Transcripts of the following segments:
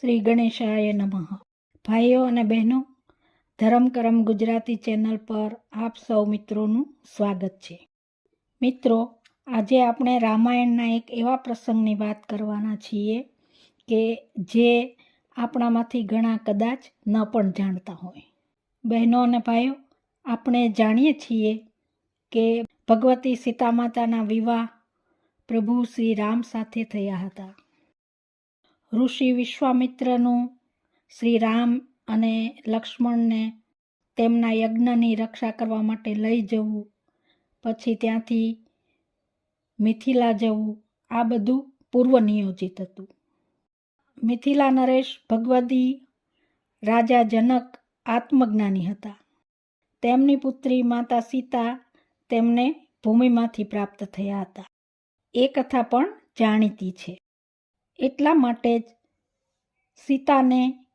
શ્રી ગણેશાય નમઃ. ભાઈઓ અને બહેનો, ધરમ કરમ ગુજરાતી ચેનલ પર આપ સૌ મિત્રોનું સ્વાગત છે. મિત્રો, આજે આપણે રામાયણના એક એવા પ્રસંગની વાત કરવાના છીએ કે જે આપણામાંથી ઘણા કદાચ ન પણ જાણતા હોય. બહેનો અને ભાઈઓ, આપણે જાણીએ છીએ કે ભગવતી સીતા માતાના વિવાહ પ્રભુ શ્રી રામ સાથે થયા હતા. ઋષિ વિશ્વામિત્રનું શ્રી રામ અને લક્ષ્મણને તેમના યજ્ઞની રક્ષા કરવા માટે લઈ જવું, પછી ત્યાંથી મિથિલા જવું. આ બધું પૂર્વ નિયોજિત હતું. મિથિલા નરેશ ભગવતી રાજા જનક આત્મજ્ઞાની હતા. તેમની પુત્રી માતા સીતા તેમને ભૂમિમાંથી પ્રાપ્ત થયા હતા. એ કથા પણ જાણીતી છે. એટલા માટે જ સીતાને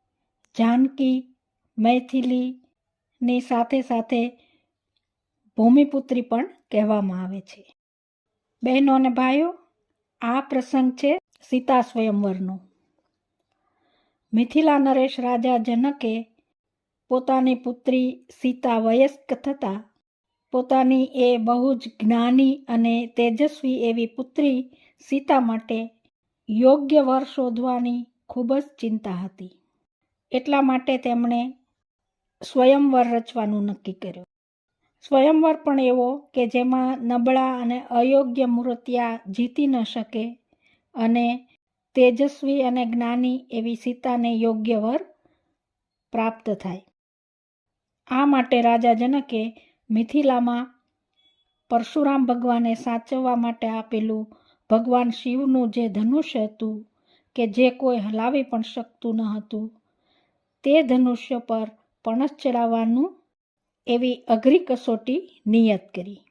જાનકી, મૈથિલીની સાથે સાથે ભૂમિપુત્રી પણ કહેવામાં આવે છે. બહેનો અને ભાઈઓ, આ પ્રસંગ છે સીતા સ્વયંવરનો. મિથિલા નરેશ રાજા જનકે પોતાની પુત્રી સીતા વયસ્ક થતાં પોતાની એ બહુ જ જ્ઞાની અને તેજસ્વી એવી પુત્રી સીતા માટે યોગ્ય વર શોધવાની ખૂબ જ ચિંતા હતી. એટલા માટે તેમણે સ્વયંવર રચવાનું નક્કી કર્યું. સ્વયંવર પણ એવો કે જેમાં નબળા અને અયોગ્ય મૂર્તિયા જીતી ન શકે અને તેજસ્વી અને જ્ઞાની એવી સીતાને યોગ્ય વર પ્રાપ્ત થાય. આ માટે રાજા જનકે મિથિલામાં પરશુરામ ભગવાને સાચવવા માટે આપેલું ભગવાન શિવનું જે ધનુષ્ય હતું, કે જે કોઈ હલાવી પણ શકતું ન હતું, તે ધનુષ્ય પર પણસ ચડાવવાનું એવી અઘરી કસોટી નિયત કરી.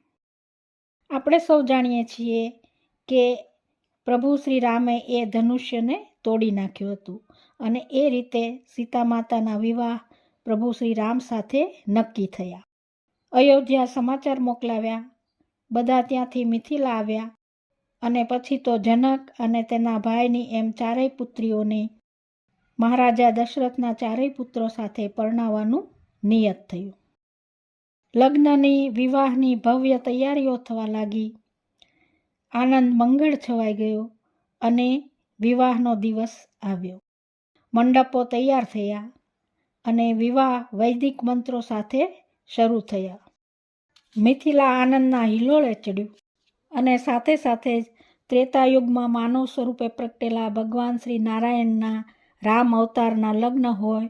આપણે સૌ જાણીએ છીએ કે પ્રભુ શ્રી રામે એ ધનુષ્યને તોડી નાખ્યું હતું અને એ રીતે સીતા માતાના વિવાહ પ્રભુ શ્રી રામ સાથે નક્કી થયા. અયોધ્યા સમાચાર મોકલાવ્યા, બધા ત્યાંથી મિથિલા આવ્યા અને પછી તો જનક અને તેના ભાઈની એમ ચારેય પુત્રીઓને મહારાજા દશરથના ચારેય પુત્રો સાથે પરણાવવાનું નિયત થયું. લગ્નની, વિવાહની ભવ્ય તૈયારીઓ થવા લાગી. આનંદ મંગળ છવાઈ ગયો અને વિવાહનો દિવસ આવ્યો. મંડપો તૈયાર થયા અને વિવાહ વૈદિક મંત્રો સાથે શરૂ થયા. મિથિલા આનંદના હિલોળે ચડ્યું. અને સાથે સાથે જ ત્રેતાયુગમાં માનવ સ્વરૂપે પ્રગટેલા ભગવાન શ્રી નારાયણના રામ અવતારના લગ્ન હોય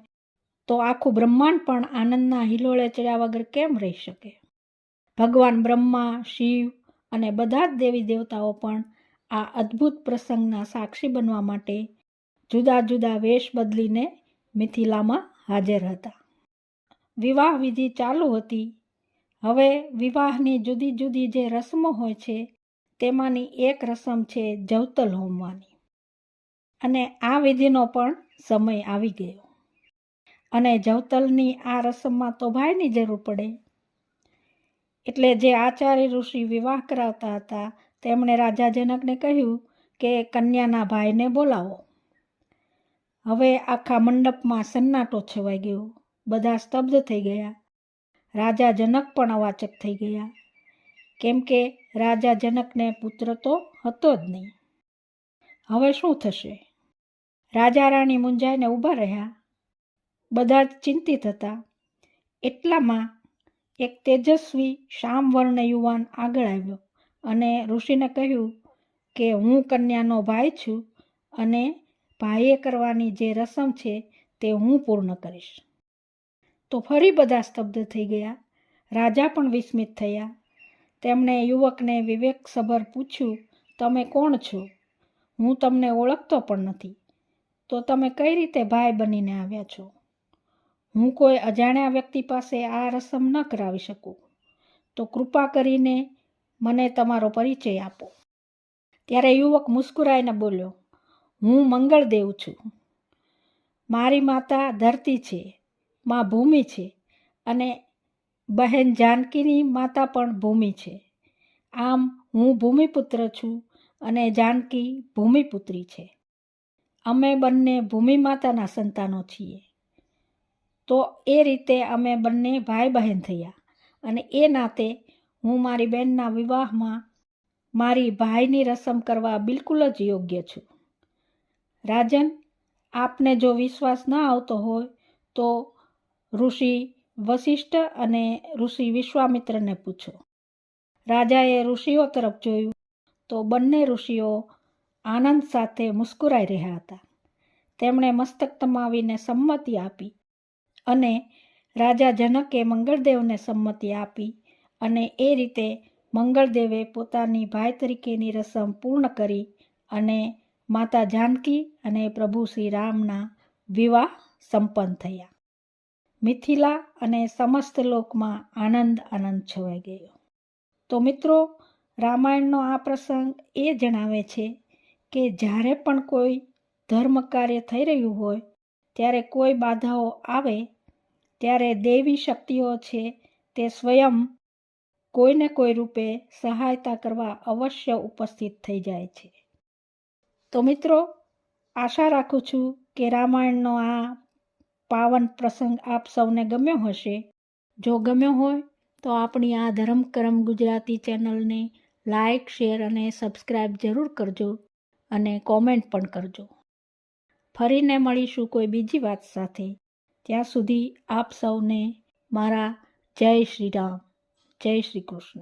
તો આખું બ્રહ્માંડ પણ આનંદના હિલોળે ચડ્યા વગર કેમ રહી શકે? ભગવાન બ્રહ્મા, શિવ અને બધા જ દેવી દેવતાઓ પણ આ અદ્ભુત પ્રસંગના સાક્ષી બનવા માટે જુદા જુદા વેશ બદલીને મિથિલામાં હાજર હતા. વિવાહ વિધિ ચાલુ હતી હવે વિવાહની જુદી જુદી જે રસમો હોય છે, તેમાંની એક રસમ છે જવતલ હોમવાની. અને આ વિધિનો પણ સમય આવી ગયો. અને જવતલની આ રસમમાં તો ભાઈની જરૂર પડે. એટલે જે આચાર્ય ઋષિ વિવાહ કરાવતા હતા, તેમણે રાજા જનકને કહ્યું કે કન્યાના ભાઈને બોલાવો. હવે આખા મંડપમાં સન્નાટો છવાઈ ગયો. બધા સ્તબ્ધ થઈ ગયા. રાજા જનક પણ અવાચક થઈ ગયા. કેમ કે રાજા જનકને પુત્ર તો હતો જ નહીં. હવે શું થશે? રાજા રાણી મુંજાઈને ઊભા રહ્યા. બધા જ ચિંતિત હતા. એટલામાં એક તેજસ્વી શામવર્ણ યુવાન આગળ આવ્યો અને ઋષિને કહ્યું કે, હું કન્યાનો ભાઈ છું અને ભાઈએ કરવાની જે રસમ છે તે હું પૂર્ણ કરીશ. તો ફરી બધા સ્તબ્ધ થઈ ગયા. રાજા પણ વિસ્મિત થયા. તેમણે યુવકને વિવેકસભર પૂછ્યું, તમે કોણ છો? હું તમને ઓળખતો પણ નથી. તો તમે કઈ રીતે ભાઈ બનીને આવ્યા છો? હું કોઈ અજાણ્યા વ્યક્તિ પાસે આ રસમ ન કરાવી શકું. તો કૃપા કરીને મને તમારો પરિચય આપો. ત્યારે યુવક મુસ્કુરાઈને બોલ્યો, હું મંગળદેવ છું. મારી માતા ધરતી છે. માં ભૂમિ છે અને બહેન જાનકીની માતા પણ ભૂમિ છે. આમ હું ભૂમિપુત્ર છું અને જાનકી ભૂમિપુત્રી છે. અમે બંને ભૂમિ માતાના સંતાનો છીએ. તો એ રીતે અમે બંને ભાઈ બહેન થયા અને એ નાતે હું મારી બહેનના વિવાહમાં મારી ભાઈની રસમ કરવા બિલકુલ જ યોગ્ય છું. રાજન, આપને જો વિશ્વાસ ન આવતો હોય તો ઋષિ વશિષ્ઠ અને ઋષિ વિશ્વામિત્રને પૂછો. રાજાએ ઋષિઓ તરફ જોયું તો બંને ઋષિઓ આનંદ સાથે મુસ્કુરાઈ રહ્યા હતા. તેમણે મસ્તક તમાવીને સંમતિ આપી અને રાજા જનકે મંગળદેવને સંમતિ આપી અને એ રીતે મંગળદેવે પોતાની ભાઈ તરીકેની રસમ પૂર્ણ કરી અને માતા જાનકી અને પ્રભુ શ્રી રામના વિવાહ સંપન્ન થયા. મિથિલા અને સમસ્ત લોકમાં આનંદ આનંદ છવાઈ ગયો. તો મિત્રો, રામાયણનો આ પ્રસંગ એ જણાવે છે કે જ્યારે પણ કોઈ ધર્મ કાર્ય થઈ રહ્યું હોય, ત્યારે કોઈ બાધાઓ આવે, ત્યારે દેવી શક્તિઓ છે તે સ્વયં કોઈને કોઈ રૂપે સહાયતા કરવા અવશ્ય ઉપસ્થિત થઈ જાય છે. તો મિત્રો, આશા રાખું છું કે રામાયણનો આ પાવન પ્રસંગ આપ સૌને ગમ્યો હશે? જો ગમ્યો હોય, તો આપણી આ ધર્મકરમ ગુજરાતી ચેનલને લાઇક શેર અને સબસ્ક્રાઈબ જરૂર કરજો અને કોમેન્ટ પણ કરજો. ફરીને મળીશું કોઈ બીજી વાત સાથે. ત્યાં સુધી આપ સૌને મારા જય શ્રી રામ, જય શ્રી કૃષ્ણ.